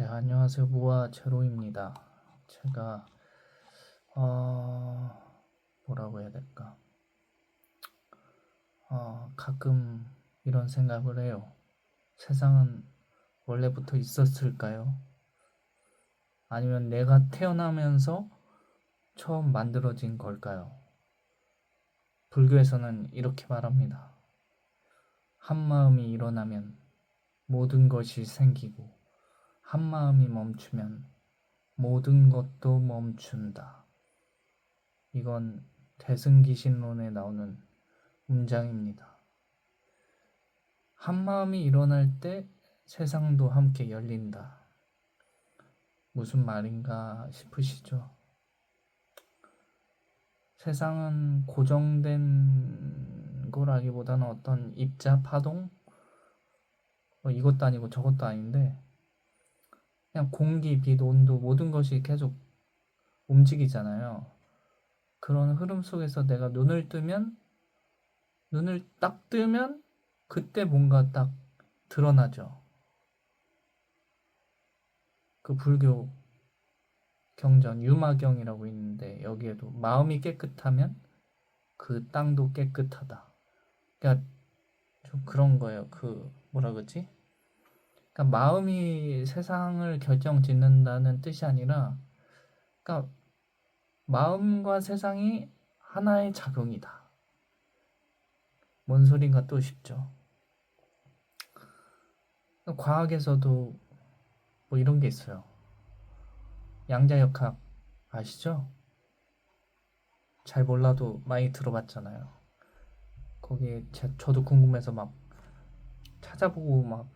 네, 안녕하세요. 무아 제로입니다. 제가 어, 뭐라고 해야 될까? 어, 가끔 이런 생각을 해요. 세상은 원래부터 있었을까요? 아니면 내가 태어나면서 처음 만들어진 걸까요? 불교에서는 이렇게 말합니다. 한 마음이 일어나면 모든 것이 생기고 한 마음이 멈추면 모든 것도 멈춘다. 이건 대승기신론에 나오는 문장입니다. 한 마음이 일어날 때 세상도 함께 열린다. 무슨 말인가 싶으시죠? 세상은 고정된 거라기보다는 어떤 입자 파동? 뭐 이것도 아니고 저것도 아닌데 그냥 공기, 빛, 온도 모든 것이 계속 움직이잖아요. 그런 흐름 속에서 내가 눈을 뜨면 눈을 딱 뜨면 그때 뭔가 딱 드러나죠. 그 불교 경전 유마경이라고 있는데 여기에도 마음이 깨끗하면 그 땅도 깨끗하다. 그러니까 좀 그런 거예요. 그 뭐라 그러지? 그러니까 마음이 세상을 결정짓는다는 뜻이 아니라, 그러니까 마음과 세상이 하나의 작용이다. 뭔 소린가 또 싶죠. 과학에서도 뭐 이런 게 있어요. 양자역학 아시죠? 잘 몰라도 많이 들어봤잖아요. 거기에 제, 저도 궁금해서 막 찾아보고 막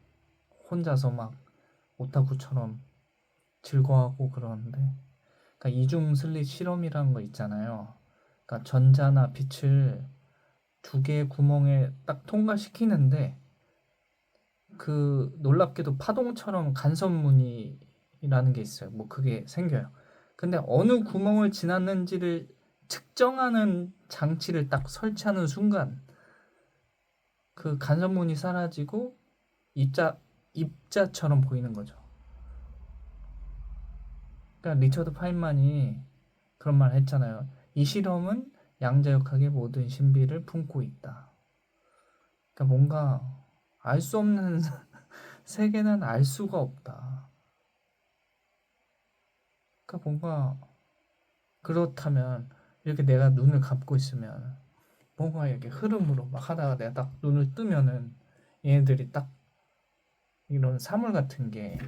혼자서 막 오타쿠처럼 즐거워하고 그러는데 그러니까 이중 슬릿 실험이라는 거 있잖아요. 그러니까 전자나 빛을 두 개의 구멍에 딱 통과시키는데 그 놀랍게도 파동처럼 간섭무늬라는 게 있어요. 뭐 그게 생겨요. 근데 어느 구멍을 지났는지를 측정하는 장치를 딱 설치하는 순간 그 간섭문이 사라지고 입자 입자처럼 보이는 거죠. 그러니까 리처드 파인만이 그런 말 했잖아요. 이 실험은 양자역학의 모든 신비를 품고 있다. 그러니까 뭔가 알 수 없는 세계는 알 수가 없다. 그러니까 뭔가 그렇다면 이렇게 내가 눈을 감고 있으면 뭔가 이렇게 흐름으로 막 하다가 내가 딱 눈을 뜨면은 얘네들이 딱 이런 사물 같은 게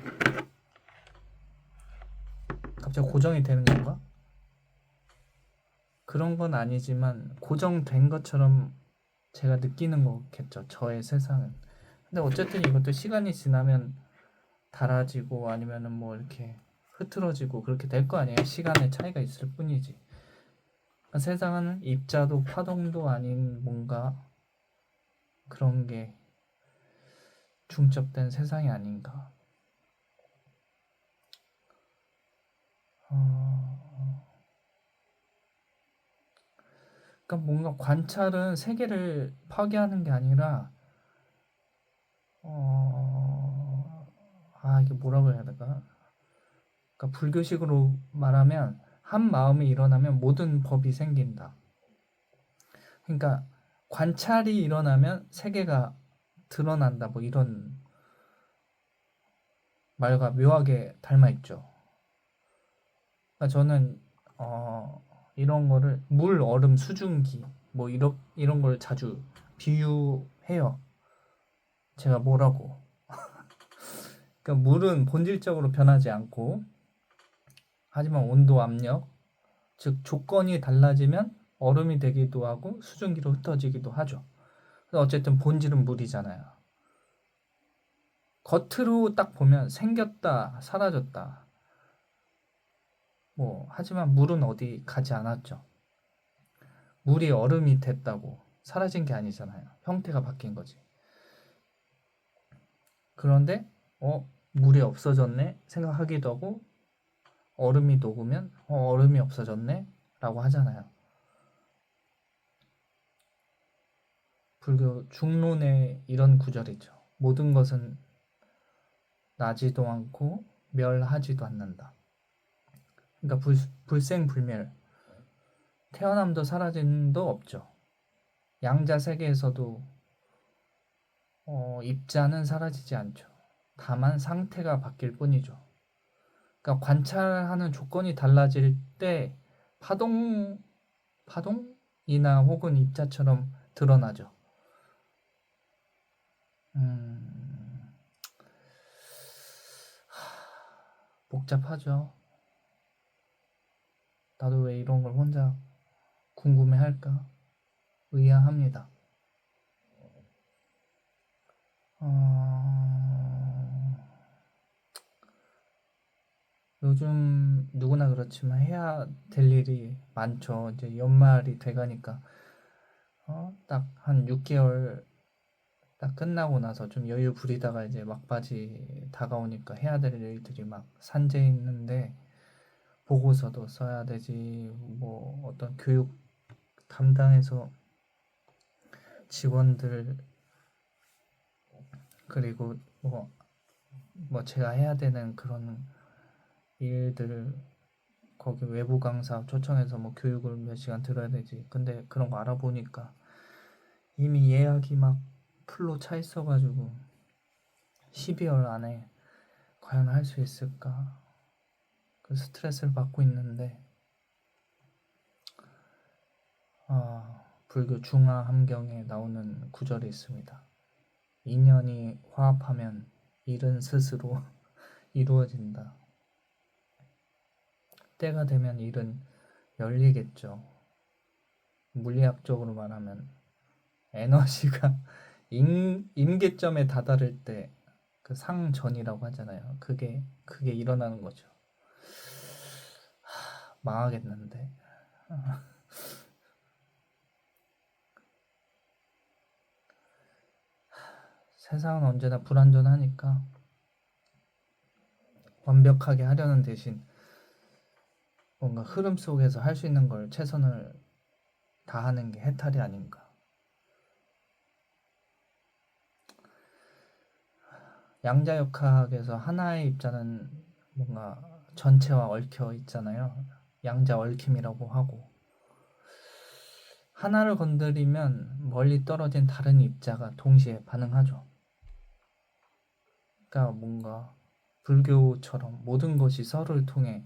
갑자기 고정이 되는 건가? 그런 건 아니지만 고정된 것처럼 제가 느끼는 거겠죠. 저의 세상은. 근데 어쨌든 이것도 시간이 지나면 달아지고 아니면은 뭐 이렇게 흐트러지고 그렇게 될 거 아니에요. 시간의 차이가 있을 뿐이지. 세상은 입자도 파동도 아닌 뭔가 그런 게 중첩된 세상이 아닌가. 어... 그러니까 뭔가 관찰은 세계를 파괴하는 게 아니라, 어... 아 이게 뭐라고 해야 될까? 그러니까 불교식으로 말하면 한 마음이 일어나면 모든 법이 생긴다. 그러니까 관찰이 일어나면 세계가 드러난다 뭐 이런 말과 묘하게 닮아 있죠. 그러니까 저는 어, 이런 거를 물, 얼음, 수증기 뭐 이런 이런 걸 자주 비유해요. 제가 뭐라고? 그러니까 물은 본질적으로 변하지 않고 하지만 온도, 압력, 즉 조건이 달라지면 얼음이 되기도 하고 수증기로 흩어지기도 하죠. 어쨌든 본질은 물이잖아요. 겉으로 딱 보면 생겼다, 사라졌다. 뭐, 하지만 물은 어디 가지 않았죠. 물이 얼음이 됐다고 사라진 게 아니잖아요. 형태가 바뀐 거지. 그런데, 어, 물이 없어졌네? 생각하기도 하고, 얼음이 녹으면, 어, 얼음이 없어졌네? 라고 하잖아요. 불교 중론에 이런 구절이죠. 모든 것은 나지도 않고 멸하지도 않는다. 그러니까 불, 불생불멸. 태어남도 사라짐도 없죠. 양자 세계에서도 어, 입자는 사라지지 않죠. 다만 상태가 바뀔 뿐이죠. 그러니까 관찰하는 조건이 달라질 때 파동 파동이나 혹은 입자처럼 드러나죠. 음, 하, 복잡하죠. 나도 왜 이런 걸 혼자 궁금해 할까? 의아합니다. 어... 요즘 누구나 그렇지만 해야 될 일이 많죠. 이제 연말이 돼가니까 어? 딱 한 6개월 딱 끝나고 나서 좀 여유 부리다가 이제 막바지 다가오니까 해야 될 일들이 막 산재 있는데 보고서도 써야 되지 뭐 어떤 교육 담당해서 직원들 그리고 뭐, 뭐 제가 해야 되는 그런 일들 거기 외부 강사 초청해서 뭐 교육을 몇 시간 들어야 되지. 근데 그런 거 알아보니까 이미 예약이 막 풀로 차 있어가지고 12월 안에 과연 할 수 있을까? 그 스트레스를 받고 있는데 아, 불교 중화 함경에 나오는 구절이 있습니다. 인연이 화합하면 일은 스스로 이루어진다. 때가 되면 일은 열리겠죠. 물리학적으로 말하면 에너지가 임, 임계점에 다다를 때 그 상전이라고 하잖아요. 그게 그게 일어나는 거죠. 하, 망하겠는데. 세상은 언제나 불완전하니까 완벽하게 하려는 대신 뭔가 흐름 속에서 할 수 있는 걸 최선을 다하는 게 해탈이 아닌가. 양자역학에서 하나의 입자는 뭔가 전체와 얽혀 있잖아요. 양자 얽힘이라고 하고 하나를 건드리면 멀리 떨어진 다른 입자가 동시에 반응하죠. 그러니까 뭔가 불교처럼 모든 것이 서로를 통해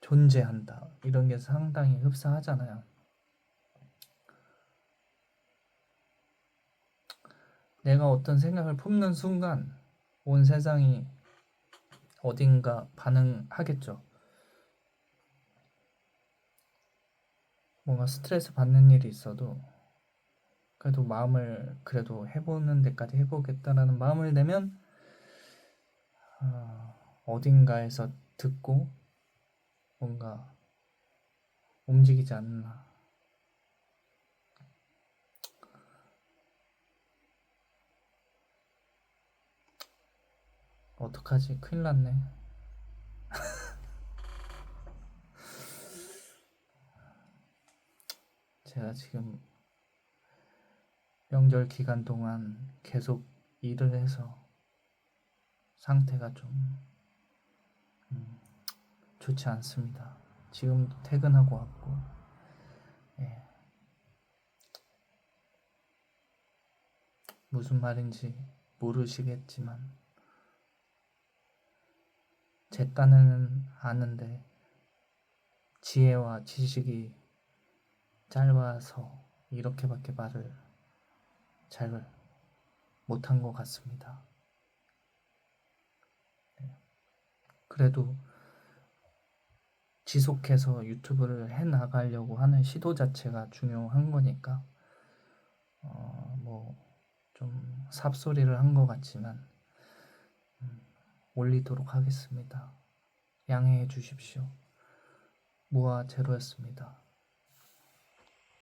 존재한다. 이런 게 상당히 흡사하잖아요. 내가 어떤 생각을 품는 순간 온 세상이 어딘가 반응하겠죠. 뭔가 스트레스 받는 일이 있어도 그래도 마음을 그래도 해보는 데까지 해보겠다라는 마음을 내면 어, 어딘가에서 듣고 뭔가 움직이지 않나. 어떡하지? 큰일 났네. 제가 지금 명절 기간 동안 계속 일을 해서 상태가 좀 음, 좋지 않습니다. 지금 퇴근하고 왔고, 예. 무슨 말인지 모르시겠지만, 제 딴에는 아는데, 지혜와 지식이 짧아서 이렇게밖에 말을 잘 못한 것 같습니다. 그래도 지속해서 유튜브를 해 나가려고 하는 시도 자체가 중요한 거니까 어, 뭐 좀 삽소리를 한 것 같지만 음, 올리도록 하겠습니다. 양해해 주십시오. 무아 제로였습니다.